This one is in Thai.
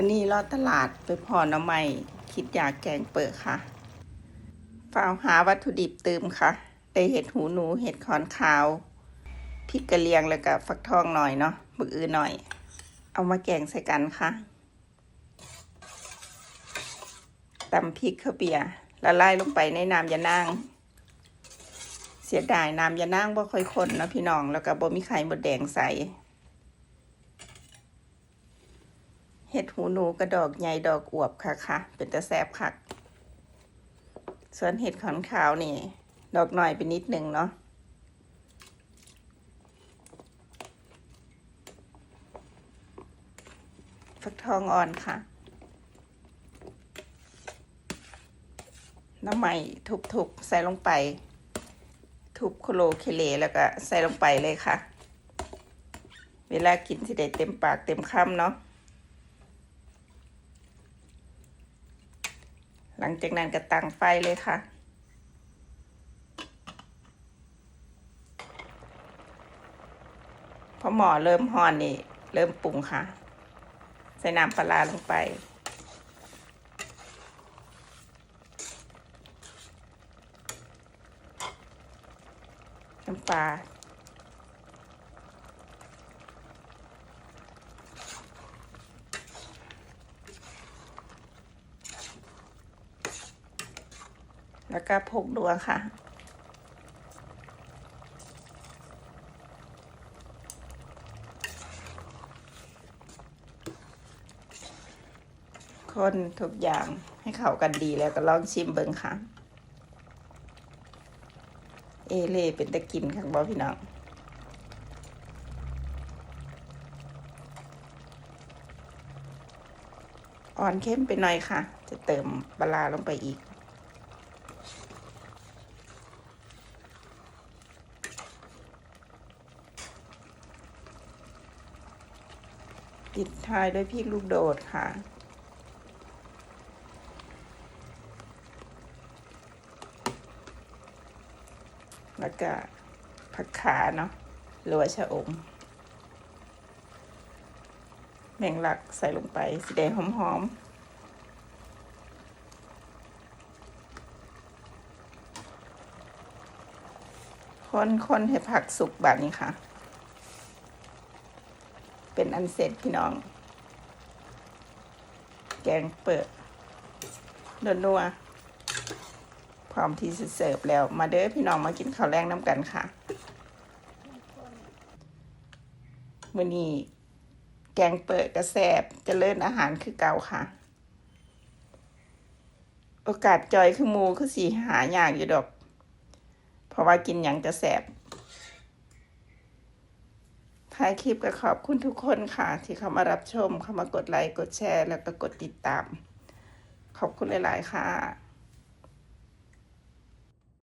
วันนี้ลอดตลาดไปพอน้ำใหม่คิดอยากแกงเปิดค่ะฝ้าวหาวัตถุดิบเติมค่ะ ได้เห็ดหูหนูเห็ดขอนขาวพริกกระเลียงแล้วก็ฟักทองหน่อยเนาะบึกอือหน่อย เอามาแกงใส่กันค่ะตำพริกข้าวเปียละลายลงไปในน้ำยานาง เสียดายน้ำยานางบ่ค่อยข้นนะพี่น้อง แล้วก็บ่มีไข่มดแดงใส่ เห็ดหูหนูกระดอกใหญ่ดอกอวบค่ะค่ะ เป็นตะแซบคักส่วนเห็ดขอนขาวนี่ ดอกหน่อยไปนิดนึงเนาะฟักทองอ่อนค่ะ น้ำใหม่ทุบๆ ใส่ลงไป ทุบโคโลเคเลแล้วก็ใส่ลงไปเลยค่ะ เวลากินสิได้เต็มปากเต็มคำเนาะ หลังจากนั้นก็ตั้งไฟเลยค่ะ พอหมอเริ่มห่อนนี่ เริ่มปรุงค่ะ ใส่น้ำปลาลงไป น้ำปลา แล้วก็พกดัวค่ะ คนทุกอย่างให้เข้ากันดีแล้วก็ลองชิมเบิ่งค่ะ เอเล่เป็นตะกินค่ะบอพี่น้องอ่อนเข้มไปหน่อยค่ะ จะเติมปลาร้าลงไปอีก ปิดท้ายด้วยพริกลูกโดดค่ะ แล้วก็ผักขาเนาะหรือว่าชะอมแมงลักใส่ลงไป สีแดงหอมๆคนคนให้ผักสุกแบบนี้ค่ะ เป็นอันเสร็จพี่น้อง แกงเปิดนัวๆพร้อมที่จะเสิร์ฟแล้ว มาเด้อพี่น้องมากินข้าวแรงน้ำกันค่ะมื้อนี้แกงเปิดกระแสบเจะเลิ่นอาหารคือเก่าค่ะ โอกาสจอยคือมูคือสีหายากอยู่ดอก เพราะว่ากินอย่างจะแสบายคลิปก็ขอบคุณทุกคนค่ะ ที่เข้ามารับชมเข้ามากดไลค์กดแชร์ แล้วก็กดติดตาม ขอบคุณหลาย ๆ ค่ะ